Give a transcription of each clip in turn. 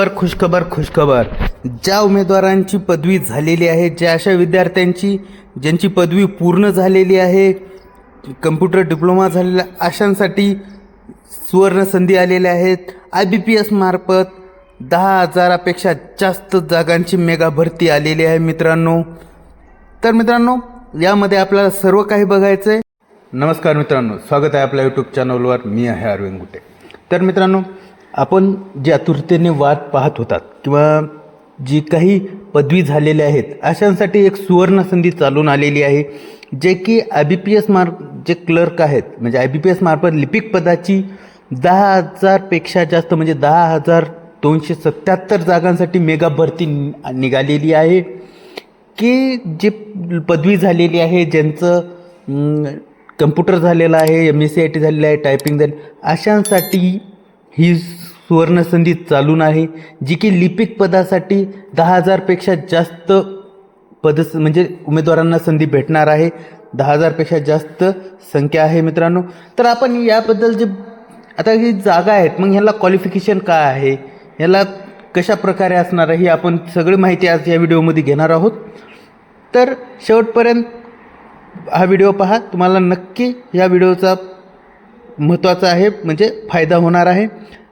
पर खुशखबर खुशखबर. ज्या उमेदवारांची पदवी झालेली आहे ज्या अशा विद्यार्थ्यांची ज्यांची पदवी पूर्ण झालेली आहे कम्प्युटर डिप्लोमा झालेल्या अशांसाठी सुवर्ण संधी आलेल्या आहेत. आय बी पी एसमार्फत दहा हजारापेक्षा जास्त जागांची मेगा भरती आलेली आहे मित्रांनो. तर मित्रांनो यामध्ये आपल्याला सर्व काही बघायचं आहे नमस्कार मित्रांनो स्वागत आहे आपल्या यूट्यूब चॅनलवर मी आहे अरविंद गुटे. तर मित्रांनो आपण जे आतुरतेने वाद पाहत होतात किंवा जी काही पदवी झालेल्या आहेत अशांसाठी एक सुवर्ण संधी चालून आलेली आहे जे की आय बी पी एस मार्फ जे क्लर्क आहेत म्हणजे आय बी पी एस मार्फत लिपिक पदाची दहा हजारपेक्षा जास्त म्हणजे दहा हजार दोनशे सत्याहत्तर जागांसाठी मेगा भरती निघालेली आहे. की जे पदवी झालेली आहे ज्यांचं कम्प्युटर झालेलं आहे M S C I T झालेलं आहे टायपिंग झाली अशांसाठी ही सुवर्णसंधी चालून आहे जी की लिपिक पदासाठी दहा हजारपेक्षा जास्त पद म्हणजे उमेदवारांना संधी भेटणार आहे. दहा हजारपेक्षा जास्त संख्या आहे मित्रांनो. तर आपण याबद्दल जे आता ही जागा आहेत मग ह्याला क्वालिफिकेशन काय आहे? ह्याला कशा प्रकारे असणार आहे ही आपण सगळी माहिती आज या व्हिडिओमध्ये घेणार आहोत. तर शेवटपर्यंत हा व्हिडिओ पहा. तुम्हाला नक्की या व्हिडिओचा महत्त्वाचा आहे म्हणजे फायदा होणार आहे.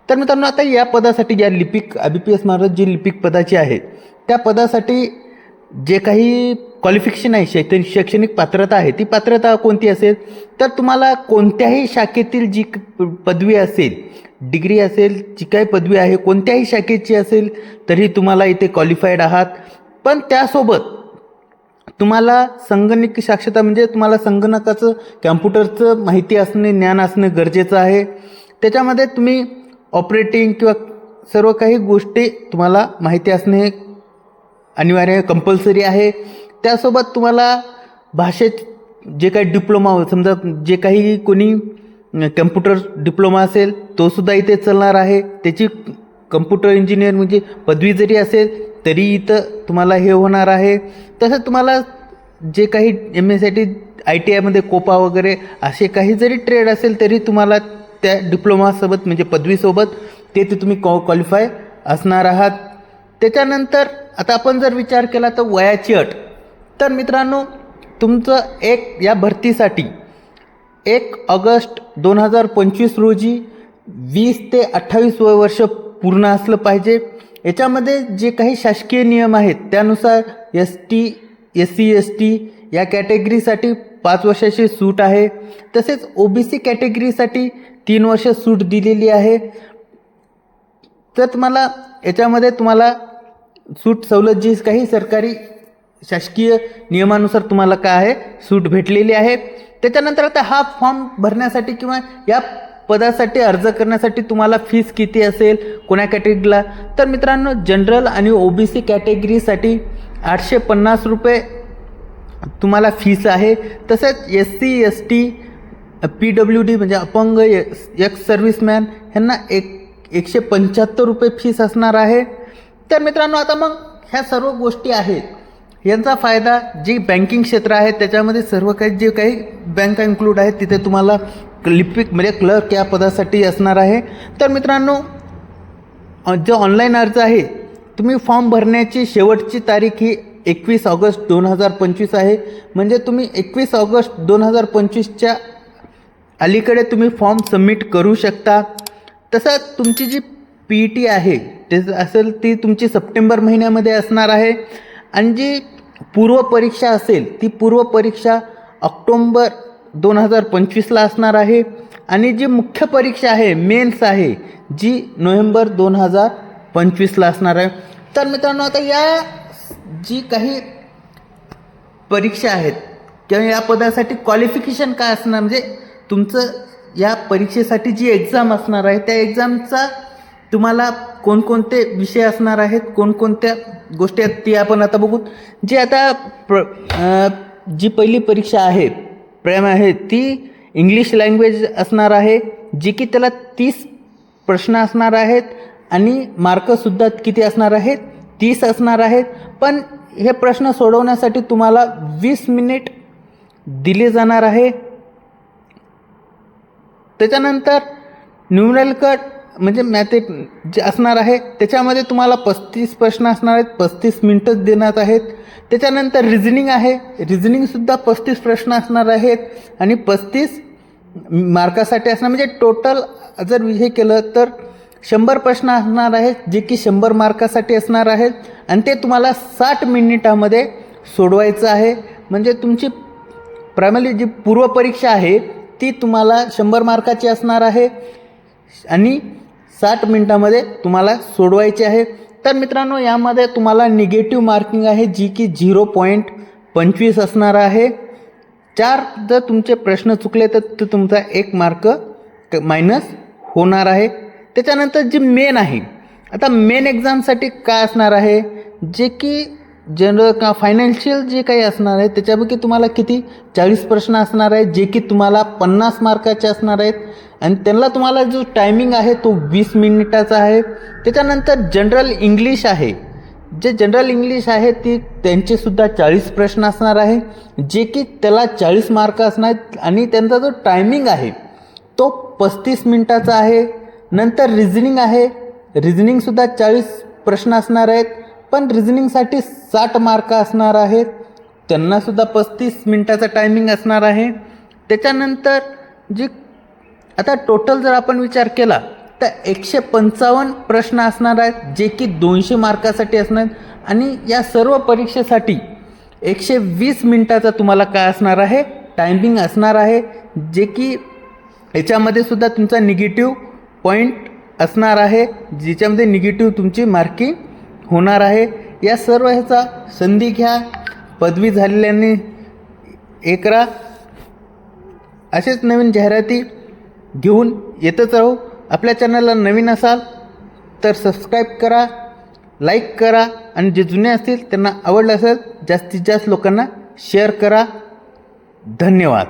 तर मित्रांनो आता या पदासाठी या लिपिक बी पी एस महाराज जी लिपिक पदाची आहे त्या पदासाठी जे काही क्वालिफिकेशन आहे शैक्षणिक शैक्षणिक पात्रता आहे ती पात्रता कोणती असेल? तर तुम्हाला कोणत्याही शाखेतील जी पदवी असेल डिग्री असेल जी काही पदवी आहे कोणत्याही शाखेची असेल तरी तुम्हाला इथे क्वालिफाईड आहात. पण त्यासोबत तुम्हाला संगणक साक्षरता म्हणजे तुम्हाला संगणकाचं कॅम्प्युटरचं माहिती असणे ज्ञान असणं गरजेचं आहे. त्याच्यामध्ये तुम्ही ऑपरेटिंग किंवा सर्व काही गोष्टी तुम्हाला माहिती असणे अनिवार्य कंपल्सरी आहे. त्यासोबत तुम्हाला भाषेत जे काही डिप्लोमा समजा जे काही कोणी कम्प्युटर डिप्लोमा असेल तोसुद्धा इथे चालणार आहे. त्याची कम्प्युटर इंजिनियर म्हणजे पदवी जरी असेल तरी इथं तुम्हाला हे होणार आहे. तसंच तुम्हाला जे काही M S T I T आयमध्ये कोपा वगैरे असे काही जरी ट्रेड असेल तरी तुम्हाला त्या डिप्लोमासोबत म्हणजे पदवीसोबत ते ते तुम्ही कॉ क्वालिफाय असणार आहात. त्याच्यानंतर आता आपण जर विचार केला तर वयाची अट. तर मित्रांनो तुमचं एक या भरतीसाठी एक ऑगस्ट दोन हजार पंचवीस रोजी वीस ते अठ्ठावीस वय वर्ष पूर्ण असलं पाहिजे. याच्यामध्ये जे काही शासकीय नियम आहेत त्यानुसार S T S C S T या कॅटेगरीसाठी पाच वर्षाची सूट आहे. तसेच ओ बी सी कॅटेगरीसाठी तीन वर्ष सूट दिलेली आहे. तर तुम्हाला याच्यामध्ये तुम्हाला सूट सवलत जी काही सरकारी शासकीय नियमानुसार तुम्हाला काय आहे सूट भेटलेली आहे. त्याच्यानंतर आता हा फॉर्म भरण्यासाठी किंवा या पदासाठी अर्ज करण्यासाठी तुम्हाला फीस किती असेल कोण्या कॅटेगरीला तर मित्रांनो जनरल आणि ओ बी सी कॅटेगरीसाठी आठशे पन्नास रुपये तुम्हाला फीस आहे. तसेच S C S T P W D म्हणजे अपंग एक्स सर्व्हिसमॅन ह्यांना एक एकशे पंच्याहत्तर रुपये फीस असणार आहे. तर मित्रांनो आता मग ह्या सर्व गोष्टी आहेत. यांचा फायदा जी बँकिंग क्षेत्र आहे त्याच्यामध्ये सर्व काही जे काही बँका इन्क्लूड आहेत तिथे तुम्हाला लिपिक म्हणजे क्लर्क या पदासाठी असणार आहे. तर मित्रांनो जो ऑनलाईन अर्ज आहे तुम्ही फॉर्म भरण्याची शेवटची तारीख ही एकवीस ऑगस्ट दोन हजार पंचवीस आहे. म्हणजे तुम्ही एकवीस ऑगस्ट दोन हजार पंचवीसच्या अलीकडे तुम्ही फॉर्म सबमिट करू शकता. तसंच तुमची जी पी ई टी आहे ते असेल ती तुमची सप्टेंबर महिन्यामध्ये असणार आहे. आणि जी पूर्व परीक्षा असेल ती पूर्व परीक्षा ऑक्टोंबर दोन हजार पंचवीसला असणार आहे. आणि जी मुख्य परीक्षा आहे मेन्स आहे जी नोव्हेंबर दोन हजार पंचवीसला असणार आहे. तर मित्रांनो आता या जी काही परीक्षा आहेत किंवा या पदासाठी क्वालिफिकेशन काय असणार? म्हणजे तुमचं या परीक्षेसाठी जी एक्झाम असणार आहे त्या एक्झामचा तुम्हाला कोणकोणते विषय असणार आहेत कोणकोणत्या गोष्टी आहेत ती आपण आता बघू जी आता प्र जी पहिली परीक्षा आहे प्रेम आहे ती इंग्लिश लँग्वेज असणार आहे जी की त्याला तीस प्रश्न असणार आहेत आणि मार्कसुद्धा किती असणार आहेत तीस असणार आहेत. पण हे प्रश्न सोडवण्यासाठी तुम्हाला वीस मिनिट दिले जाणार आहे. त्याच्यानंतर न्यूमरल कट म्हणजे मॅथ जे असणार आहे त्याच्यामध्ये तुम्हाला पस्तीस प्रश्न असणार आहेत पस्तीस मिनटंच देण्यात आहेत. त्याच्यानंतर रिझनिंग आहे. रिझनिंगसुद्धा पस्तीस प्रश्न असणार आहेत आणि पस्तीस मार्कासाठी असणार. म्हणजे टोटल जर हे केलं तर शंभर प्रश्न असणार आहेत जे की शंभर मार्कासाठी असणार आहेत. आणि ते तुम्हाला साठ मिनिटामध्ये सोडवायचं आहे. म्हणजे तुमची प्रायमरी जी पूर्वपरीक्षा आहे ती तुम्हाला शंभर मार्काची असणार आहे. आणि साठ मिनटामध्ये तुम्हाला सोडवायची आहे. तर मित्रांनो यामध्ये तुम्हाला निगेटिव्ह मार्किंग आहे जी की झिरो पॉईंट पंचवीस असणार आहे. चार जर तुमचे प्रश्न चुकले तर ते तुमचा एक मार्क मायनस होणार आहे. त्याच्यानंतर जी मेन आहे आता मेन एक्झामसाठी काय असणार आहे? जे की जनरल का फायनान्शियल जे काही असणार आहे त्याच्यापैकी तुम्हाला किती? चाळीस प्रश्न असणार आहेत जे की तुम्हाला पन्नास मार्काचे असणार आहेत. आणि त्यांना तुम्हाला जो टायमिंग आहे तो वीस मिनिटाचा आहे. त्याच्यानंतर जनरल इंग्लिश आहे. जे जनरल इंग्लिश आहे ती त्यांचेसुद्धा चाळीस प्रश्न असणार आहे. जे की त्याला चाळीस मार्क असणार आहेत आणि त्यांचा जो टायमिंग आहे तो पस्तीस मिनिटाचा आहे. नंतर रिझनिंग आहे. रिझनिंगसुद्धा चाळीस प्रश्न असणार आहेत. पण रिझनिंगसाठी साठ मार्क असणार आहेत. त्यांनासुद्धा पस्तीस मिनटाचा टायमिंग असणार आहे. त्याच्यानंतर जी आता टोटल जर आपण विचार केला तर एकशे पंचावन्न प्रश्न असणार आहेत जे की दोनशे मार्कासाठी असणार आहेत. आणि या सर्व परीक्षेसाठी एकशे वीस मिनटाचा तुम्हाला काय असणार आहे? टायमिंग असणार आहे जे की याच्यामध्ये सुद्धा तुमचा निगेटिव्ह पॉईंट असणार आहे ज्याच्यामध्ये निगेटिव्ह तुमची मार्किंग होणार आहे. या सर्व ह्याचा संधी घ्या. पदवी झालेल्यांनी एकरा. असेच नवीन जाहिराती घेऊन येतच राहू. आपल्या चॅनलला नवीन असाल तर सबस्क्राईब करा लाईक करा आणि जे जुने असतील त्यांना आवडलं असेल जास्तीत जास्त लोकांना शेअर करा. धन्यवाद.